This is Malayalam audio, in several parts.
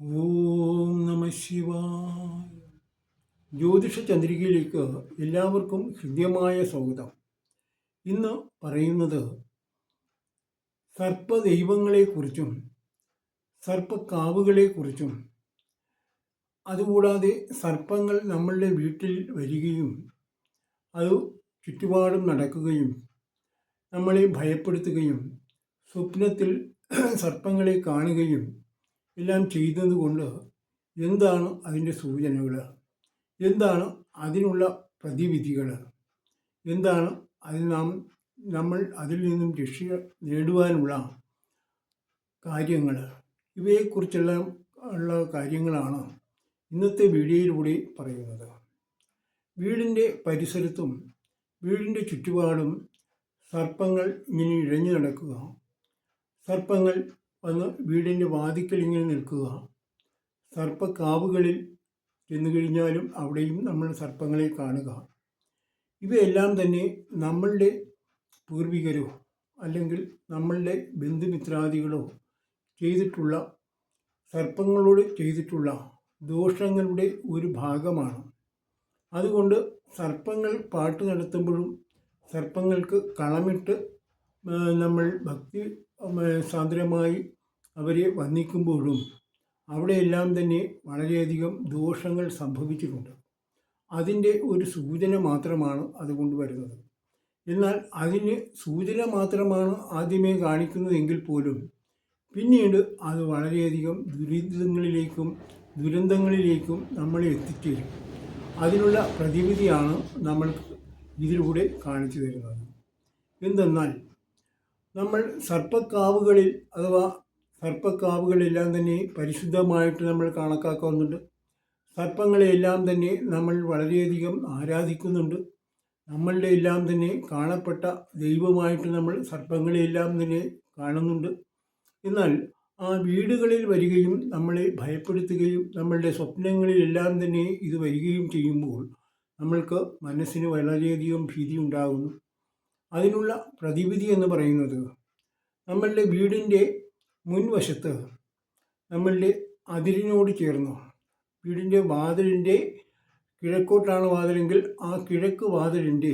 ഓം നമ ജ്യോതിഷ ചന്ദ്രികയിലേക്ക് എല്ലാവർക്കും ഹൃദ്യമായ സ്വാഗതം. ഇന്ന് പറയുന്നത് സർപ്പദൈവങ്ങളെക്കുറിച്ചും സർപ്പക്കാവുകളെക്കുറിച്ചും അതുകൂടാതെ സർപ്പങ്ങൾ നമ്മളുടെ വീട്ടിൽ വരികയും അത് ചുറ്റുപാടും നടക്കുകയും നമ്മളെ ഭയപ്പെടുത്തുകയും സ്വപ്നത്തിൽ സർപ്പങ്ങളെ കാണുകയും എല്ലാം ചെയ്തതുകൊണ്ട് എന്താണ് അതിന്റെ സൂചനകൾ? എന്താണ് അതിനുള്ള പ്രതിവിധികൾ? എന്താണ് അതിൽ നാം നമ്മൾ അതിൽ നിന്നും രക്ഷ നേടുവാനുള്ള കാര്യങ്ങൾ? ഇവയെക്കുറിച്ചുള്ള ഉള്ള കാര്യങ്ങളാണ് ഇന്നത്തെ വീഡിയോയിലൂടെ പറയുന്നത്. വീടിന്റെ പരിസരത്തും വീടിന്റെ ചുറ്റുപാടും സർപ്പങ്ങൾ ഇങ്ങനെ ഇഴഞ്ഞു നടക്കുക. സർപ്പങ്ങൾ വന്ന് വീടിന്റെ വാതിക്കൽ ഇങ്ങനെ നിൽക്കുക. സർപ്പക്കാവുകളിൽ ചെന്നു കഴിഞ്ഞാലും അവിടെയും നമ്മൾ സർപ്പങ്ങളെ കാണുക. ഇവയെല്ലാം തന്നെ നമ്മളുടെ പൂർവികരോ അല്ലെങ്കിൽ നമ്മളുടെ ബന്ധുമിത്രാദികളോ ചെയ്തിട്ടുള്ള സർപ്പങ്ങളോട് ചെയ്തിട്ടുള്ള ദോഷങ്ങളുടെ ഒരു ഭാഗമാണ്. അതുകൊണ്ട് സർപ്പങ്ങൾ പാട്ട് നടത്തുമ്പോഴും സർപ്പങ്ങൾക്ക് കളമിട്ട് നമ്മൾ ഭക്തി സാന്ദ്രമായി അവരെ വന്നിക്കുമ്പോഴും അവിടെയെല്ലാം തന്നെ വളരെയധികം ദോഷങ്ങൾ സംഭവിച്ചിട്ടുണ്ട്. അതിന്റെ ഒരു സൂചന മാത്രമാണ് അതുകൊണ്ട് വരുന്നത്. എന്നാൽ അതിന് സൂചന മാത്രമാണ് ആദ്യമേ കാണിക്കുന്നതെങ്കിൽ പോലും പിന്നീട് അത് വളരെയധികം ദുരിതങ്ങളിലേക്കും ദുരന്തങ്ങളിലേക്കും നമ്മളെ എത്തിച്ചേരും. അതിനുള്ള പ്രതിവിധിയാണ് നമ്മൾ ഇതിലൂടെ കാണിച്ചു തരുന്നത്. എന്തെന്നാൽ നമ്മൾ സർപ്പക്കാവുകളിൽ അഥവാ സർപ്പക്കാവുകളെല്ലാം തന്നെ പരിശുദ്ധമായിട്ട് നമ്മൾ കണക്കാക്കുന്നുണ്ട് സർപ്പങ്ങളെല്ലാം തന്നെ നമ്മൾ വളരെയധികം ആരാധിക്കുന്നുണ്ട്. നമ്മളുടെ എല്ലാം തന്നെ കാണപ്പെട്ട ദൈവമായിട്ട് നമ്മൾ സർപ്പങ്ങളെല്ലാം തന്നെ കാണുന്നുണ്ട്. എന്നാൽ ആ വീടുകളിൽ വരികയും നമ്മളെ ഭയപ്പെടുത്തുകയും നമ്മളുടെ സ്വപ്നങ്ങളിലെല്ലാം തന്നെ ഇത് വരികയും ചെയ്യുമ്പോൾ നമ്മൾക്ക് മനസ്സിന് വളരെയധികം ഭീതി ഉണ്ടാകുന്നു അതിനുള്ള പ്രതിവിധി എന്ന് പറയുന്നത് നമ്മളുടെ വീടിന്റെ മുൻവശത്ത് നമ്മളുടെ അതിരിനോട് ചേർന്ന്. വീടിന്റെ വാതിലിന്റെ കിഴക്കോട്ടാണ് വാതിലെങ്കിൽ ആ കിഴക്ക് വാതിലിന്റെ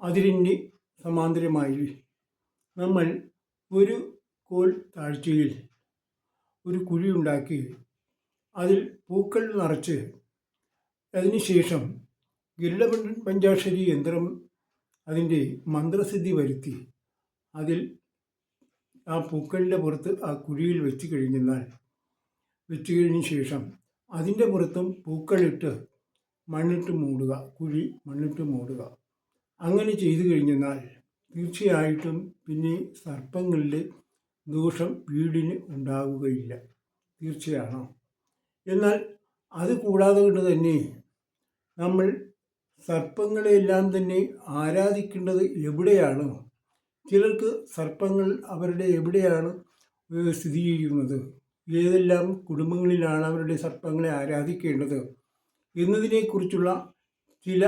അതിരിന്റെ സമാന്തരമായി നമ്മൾ ഒരു കോൾ താഴ്ചയിൽ ഒരു കുഴി ഉണ്ടാക്കി അതിൽ പൂക്കൾ നിറച്ച്. അതിനുശേഷം ഗരുഡ പഞ്ചാക്ഷരി യന്ത്രം അതിന്റെ മന്ത്രസിദ്ധി വരുത്തി അതിൽ ആ പൂക്കളുടെ പുറത്ത് ആ കുഴിയിൽ വെച്ച് കഴിഞ്ഞാൽ വെച്ച് കഴിഞ്ഞ ശേഷം അതിന്റെ പുറത്തും പൂക്കളിട്ട് മണ്ണിട്ട് മൂടുക കുഴി മണ്ണിട്ട് മൂടുക. അങ്ങനെ ചെയ്തു കഴിഞ്ഞാൽ തീർച്ചയായിട്ടും പിന്നെ സർപ്പങ്ങളുടെ ദോഷം വീടിന് ഉണ്ടാവുകയില്ല. തീർച്ചയാണ്? എന്നാൽ അത് കൂടാതെ കൊണ്ട് തന്നെ നമ്മൾ സർപ്പങ്ങളെല്ലാം തന്നെ ആരാധിക്കേണ്ടത് എവിടെയാണ്? ചിലർക്ക് സർപ്പങ്ങൾ അവരുടെ എവിടെയാണ് സ്ഥിതി ചെയ്യുന്നത്? ഏതെല്ലാം കുടുംബങ്ങളിലാണ് അവരുടെ സർപ്പങ്ങളെ ആരാധിക്കേണ്ടത്? എന്നതിനെക്കുറിച്ചുള്ള ചില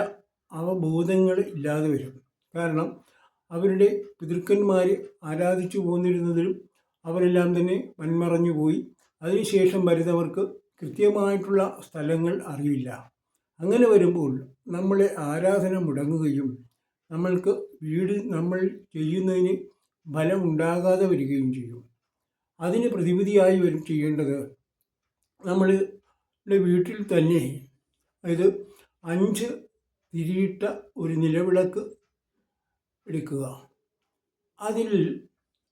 അവബോധങ്ങൾ ഇല്ലാതെ വരും. കാരണം അവരുടെ പിതൃക്കന്മാർ ആരാധിച്ചു പോന്നിരുന്നതിലും അവരെല്ലാം തന്നെ വന്മറഞ്ഞു പോയി അതിനുശേഷം വരുന്നവർക്ക് കൃത്യമായിട്ടുള്ള സ്ഥലങ്ങൾ അറിയില്ല. അങ്ങനെ വരുമ്പോൾ നമ്മളെ ആരാധന മുടങ്ങുകയും നമ്മൾക്ക് വീട് നമ്മൾ ചെയ്യുന്നതിന് ഫലം ഉണ്ടാകാതെ വരികയും ചെയ്യും. അതിന് പ്രതിവിധിയായി വരും ചെയ്യേണ്ടത് നമ്മളുടെ വീട്ടിൽ തന്നെ അതായത് അഞ്ച് തിരിയിട്ട ഒരു നിലവിളക്ക് എടുക്കുക. അതിൽ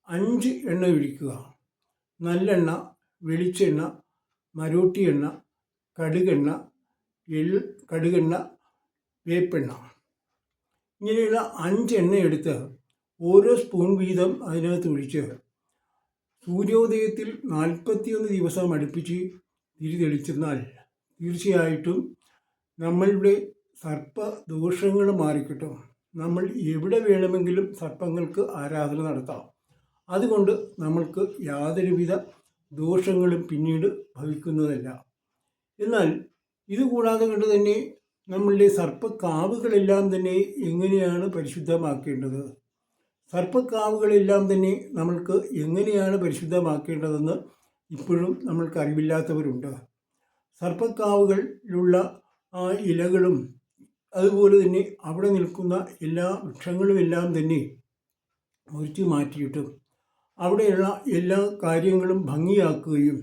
അഞ്ച് എണ്ണ ഒഴിക്കുക. നല്ലെണ്ണ വെളിച്ചെണ്ണ മരോട്ടി എണ്ണ കടുകെണ്ണ എൾ കടുകെണ്ണ വേപ്പെണ്ണ. ഇങ്ങനെയുള്ള അഞ്ച് എണ്ണ എടുത്ത് ഓരോ സ്പൂൺ വീതം അതിനകത്ത് ഒഴിച്ച് സൂര്യോദയത്തിൽ നാൽപ്പത്തിയൊന്ന് ദിവസം അടുപ്പിച്ച് തിരി തെളിച്ചെന്നാൽ തീർച്ചയായിട്ടും നമ്മളുടെ സർപ്പ ദോഷങ്ങൾ മാറിക്കിട്ടും. നമ്മൾ എവിടെ വേണമെങ്കിലും സർപ്പങ്ങൾക്ക് ആരാധന നടത്താം. അതുകൊണ്ട് നമ്മൾക്ക് യാതൊരുവിധ ദോഷങ്ങളും പിന്നീട് ഭവിക്കുന്നതല്ല. എന്നാൽ ഇതുകൂടാതെ കൊണ്ട് തന്നെ നമ്മളുടെ സർപ്പക്കാവുകളെല്ലാം തന്നെ എങ്ങനെയാണ് പരിശുദ്ധമാക്കേണ്ടത്? സർപ്പക്കാവുകളെല്ലാം തന്നെ നമ്മൾക്ക് എങ്ങനെയാണ് പരിശുദ്ധമാക്കേണ്ടതെന്ന് ഇപ്പോഴും നമ്മൾക്ക് അറിവില്ലാത്തവരുണ്ട്. സർപ്പക്കാവുകളിലുള്ള ആ ഇലകളും അതുപോലെ തന്നെ അവിടെ നിൽക്കുന്ന എല്ലാ വൃക്ഷങ്ങളും എല്ലാം തന്നെ മുറിച്ചു മാറ്റിയിട്ടും അവിടെയുള്ള എല്ലാ കാര്യങ്ങളും ഭംഗിയാക്കുകയും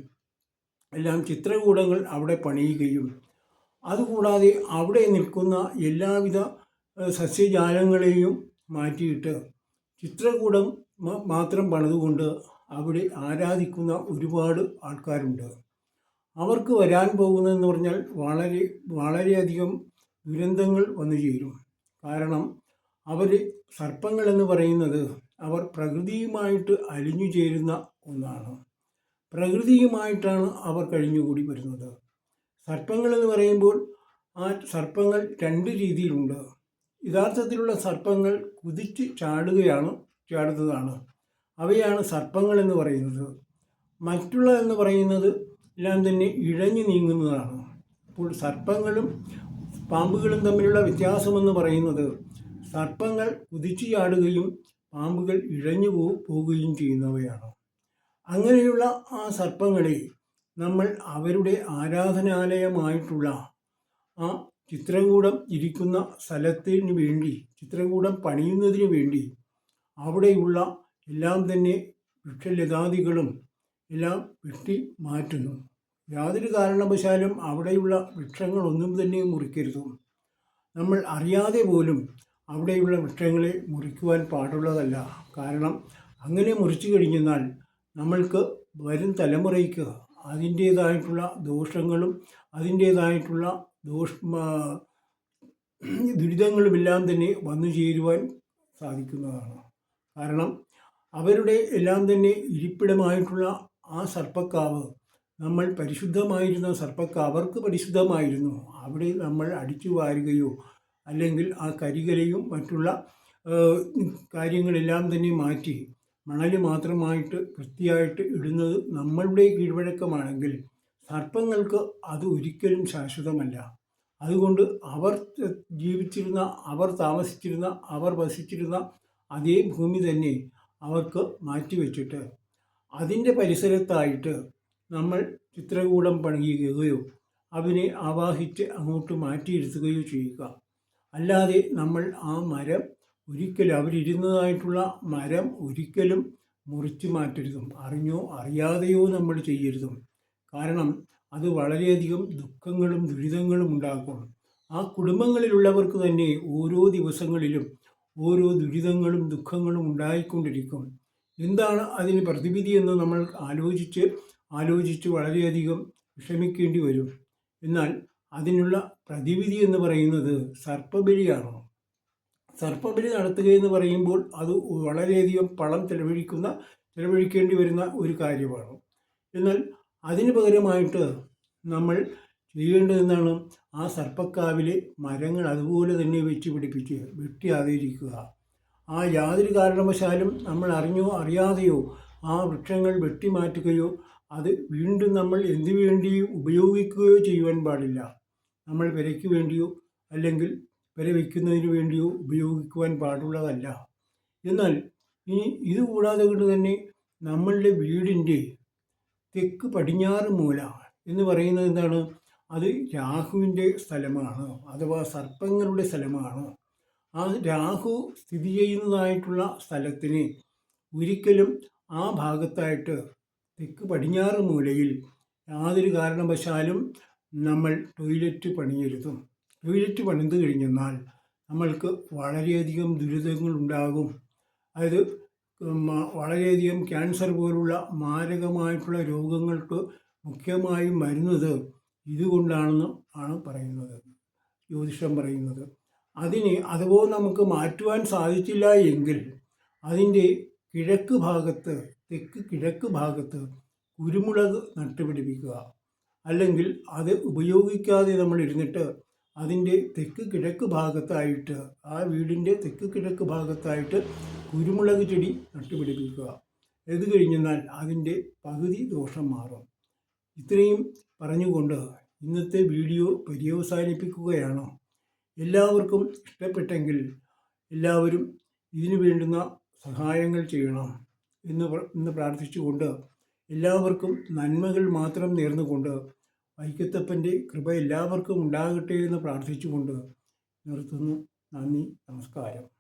എല്ലാം ചിത്രകൂടങ്ങൾ അവിടെ പണിയുകയും അതുകൂടാതെ അവിടെ നിൽക്കുന്ന എല്ലാവിധ സസ്യജാലങ്ങളെയും മാറ്റിയിട്ട് ചിത്രകൂടം മാത്രം പണിതുകൊണ്ട് അവിടെ ആരാധിക്കുന്ന ഒരുപാട് ആൾക്കാരുണ്ട്. അവർക്ക് വരാൻ പോകുന്നതെന്ന് പറഞ്ഞാൽ വളരെ വളരെയധികം ദുരന്തങ്ങൾ വന്നു ചേരും. കാരണം അവർ സർപ്പങ്ങളെന്ന് പറയുന്നത് അവർ പ്രകൃതിയുമായിട്ട് അലിഞ്ഞു ചേരുന്ന ഒന്നാണ്. പ്രകൃതിയുമായിട്ടാണ് അവർ കഴിഞ്ഞുകൂടി വരുന്നത്. സർപ്പങ്ങൾ എന്ന് പറയുമ്പോൾ ആ സർപ്പങ്ങൾ രണ്ട് രീതിയിലുണ്ട്. യഥാർത്ഥത്തിലുള്ള സർപ്പങ്ങൾ കുതിച്ച് ചാടുകയാണ് ചാടുന്നതാണ്. അവയാണ് സർപ്പങ്ങൾ എന്ന് പറയുന്നത്. മറ്റുള്ള എന്ന് പറയുന്നത് എല്ലാം തന്നെ ഇഴഞ്ഞു നീങ്ങുന്നതാണ്. അപ്പോൾ സർപ്പങ്ങളും പാമ്പുകളും തമ്മിലുള്ള വ്യത്യാസമെന്ന് പറയുന്നത് സർപ്പങ്ങൾ കുതിച്ചു ചാടുകയും പാമ്പുകൾ ഇഴഞ്ഞു പോവുകയും ചെയ്യുന്നവയാണ്. അങ്ങനെയുള്ള ആ സർപ്പങ്ങളെ നമ്മൾ അവരുടെ ആരാധനാലയമായിട്ടുള്ള ആ ചിത്രകൂടം ഇരിക്കുന്ന സ്ഥലത്തിന് വേണ്ടി ചിത്രകൂടം പണിയുന്നതിന് വേണ്ടി അവിടെയുള്ള എല്ലാം തന്നെ വൃക്ഷലതാദികളും എല്ലാം വെട്ടി മാറ്റുന്നു. യാതൊരു കാരണവശാലും അവിടെയുള്ള വൃക്ഷങ്ങളൊന്നും തന്നെ മുറിക്കരുത്. നമ്മൾ അറിയാതെ പോലും അവിടെയുള്ള വൃക്ഷങ്ങളെ മുറിക്കുവാൻ പാടുള്ളതല്ല. കാരണം അങ്ങനെ മുറിച്ചു കഴിഞ്ഞെന്നാൽ നമ്മൾക്ക് വരും തലമുറയ്ക്ക് അതിന്റേതായിട്ടുള്ള ദോഷങ്ങളും അതിന്റേതായിട്ടുള്ള ദോഷ ദുരിതങ്ങളുമെല്ലാം തന്നെ വന്നു ചേരുവാൻ സാധിക്കുന്നതാണ്. കാരണം അവരുടെ എല്ലാം തന്നെ ഇരിപ്പിടമായിട്ടുള്ള ആ സർപ്പക്കാവ് നമ്മൾ പരിശുദ്ധമായിരുന്ന സർപ്പക്കാവ് അവർക്ക് പരിശുദ്ധമായിരുന്നു. അവിടെ നമ്മൾ അടിച്ചു വാരുകയോ അല്ലെങ്കിൽ ആ കരികലയും മറ്റുള്ള കാര്യങ്ങളെല്ലാം തന്നെ മാറ്റി മണൽ മാത്രമായിട്ട് വൃത്തിയായിട്ട് ഇടുന്നത് നമ്മളുടെ കീഴ്വഴക്കമാണെങ്കിൽ സർപ്പങ്ങൾക്ക് അത് ഒരിക്കലും ശാശ്വതമല്ല. അതുകൊണ്ട് അവർ ജീവിച്ചിരുന്ന അവർ താമസിച്ചിരുന്ന അവർ വസിച്ചിരുന്ന അതേ ഭൂമി തന്നെ അവർക്ക് മാറ്റിവെച്ചിട്ട് അതിന്റെ പരിസരത്തായിട്ട് നമ്മൾ ചിത്രകൂടം പണിയുകയോ അതിനെ ആവാഹിച്ച് അങ്ങോട്ട് മാറ്റിയിരുത്തുകയോ ചെയ്യുക. അല്ലാതെ നമ്മൾ ആ മരം ഒരിക്കലും അവരിരുന്നതായിട്ടുള്ള മരം ഒരിക്കലും മുറിച്ചു മാറ്റരുതും. അറിഞ്ഞോ അറിയാതെയോ നമ്മൾ ചെയ്യരുതും. കാരണം അത് വളരെയധികം ദുഃഖങ്ങളും ദുരിതങ്ങളും ഉണ്ടാക്കും. ആ കുടുംബങ്ങളിലുള്ളവർക്ക് തന്നെ ഓരോ ദിവസങ്ങളിലും ഓരോ ദുരിതങ്ങളും ദുഃഖങ്ങളും ഉണ്ടായിക്കൊണ്ടിരിക്കും. എന്താണ് അതിന് പ്രതിവിധി എന്ന് നമ്മൾ ആലോചിച്ച് ആലോചിച്ച് വളരെയധികം വിഷമിക്കേണ്ടി വരും. എന്നാൽ അതിനുള്ള പ്രതിവിധി എന്ന് പറയുന്നത് സർപ്പബലിയാണ്? സർപ്പബലി നടത്തുക എന്ന് പറയുമ്പോൾ അത് വളരെയധികം പണം ചെലവഴിക്കുന്ന ചെലവഴിക്കേണ്ടി വരുന്ന ഒരു കാര്യമാണ്. എന്നാൽ അതിന് പകരമായിട്ട് നമ്മൾ ചെയ്യേണ്ടതെന്നാണ് ആ സർപ്പക്കാവിലെ മരങ്ങൾ അതുപോലെ തന്നെ വെച്ച് പിടിപ്പിച്ച് വെട്ടിയാതിരിക്കുക. ആ യാതൊരു കാരണവശാലും നമ്മൾ അറിഞ്ഞോ അറിയാതെയോ ആ വൃക്ഷങ്ങൾ വെട്ടിമാറ്റുകയോ അത് വീണ്ടും നമ്മൾ എന്തു വേണ്ടി ഉപയോഗിക്കുകയോ ചെയ്യുവാൻ പാടില്ല. നമ്മൾ വിലയ്ക്ക് വേണ്ടിയോ അല്ലെങ്കിൽ വില വയ്ക്കുന്നതിന് വേണ്ടിയോ ഉപയോഗിക്കുവാൻ പാടുള്ളതല്ല. എന്നാൽ ഇനി ഇത് കൂടാതെ കൊണ്ട് തന്നെ നമ്മളുടെ വീടിന്റെ തെക്ക് പടിഞ്ഞാറ് മൂല എന്ന് പറയുന്നത് എന്താണ്? അത് രാഹുവിന്റെ സ്ഥലമാണ് അഥവാ സർപ്പങ്ങളുടെ സ്ഥലമാണ്. ആ രാഹു സ്ഥിതി ചെയ്യുന്നതായിട്ടുള്ള സ്ഥലത്തിന് ഒരിക്കലും ആ ഭാഗത്തായിട്ട് തെക്ക് പടിഞ്ഞാറ് മൂലയിൽ യാതൊരു കാരണവശാലും നമ്മൾ ടോയ്ലറ്റ് പണിയരുതും ടോയ്ലറ്റ് പണിത് കഴിഞ്ഞെന്നാൽ നമ്മൾക്ക് വളരെയധികം ദുരിതങ്ങൾ ഉണ്ടാകും. അതായത് വളരെയധികം ക്യാൻസർ പോലുള്ള മാരകമായിട്ടുള്ള രോഗങ്ങൾക്ക് മുഖ്യമായും വരുന്നത് ഇതുകൊണ്ടാണെന്ന് ആണ് പറയുന്നത്. ജ്യോതിഷം പറയുന്നത്. അതിന് അതുപോലെ നമുക്ക് മാറ്റുവാൻ സാധിച്ചില്ല എങ്കിൽ അതിന്റെ കിഴക്ക് ഭാഗത്ത് തെക്ക് കിഴക്ക് ഭാഗത്ത് കുരുമുളക് നട്ടുപിടിപ്പിക്കുക. അല്ലെങ്കിൽ അത് ഉപയോഗിക്കാതെ നമ്മൾ ഇരുന്നിട്ട് അതിന്റെ തെക്ക് കിഴക്ക് ഭാഗത്തായിട്ട് ആ വീടിന്റെ തെക്ക് കിഴക്ക് ഭാഗത്തായിട്ട് കുരുമുളക് ചെടി നട്ടുപിടിപ്പിക്കുക. ഇത് കഴിഞ്ഞെന്നാൽ അതിന്റെ പകുതി ദോഷം മാറും. ഇത്രയും പറഞ്ഞുകൊണ്ട് ഇന്നത്തെ വീഡിയോ പര്യവസാനിപ്പിക്കുകയാണ്. എല്ലാവർക്കും ഇഷ്ടപ്പെട്ടെങ്കിൽ എല്ലാവരും ഇതിനു വേണ്ടുന്ന സഹായങ്ങൾ ചെയ്യണം എന്ന് എന്ന് പ്രാർത്ഥിച്ചുകൊണ്ട് എല്ലാവർക്കും നന്മകൾ മാത്രം നേർന്നുകൊണ്ട് വൈക്കത്തപ്പന്റെ കൃപ എല്ലാവർക്കും ഉണ്ടാകട്ടെ എന്ന് പ്രാർത്ഥിച്ചുകൊണ്ട് നിർത്തുന്നു. നന്ദി നമസ്കാരം.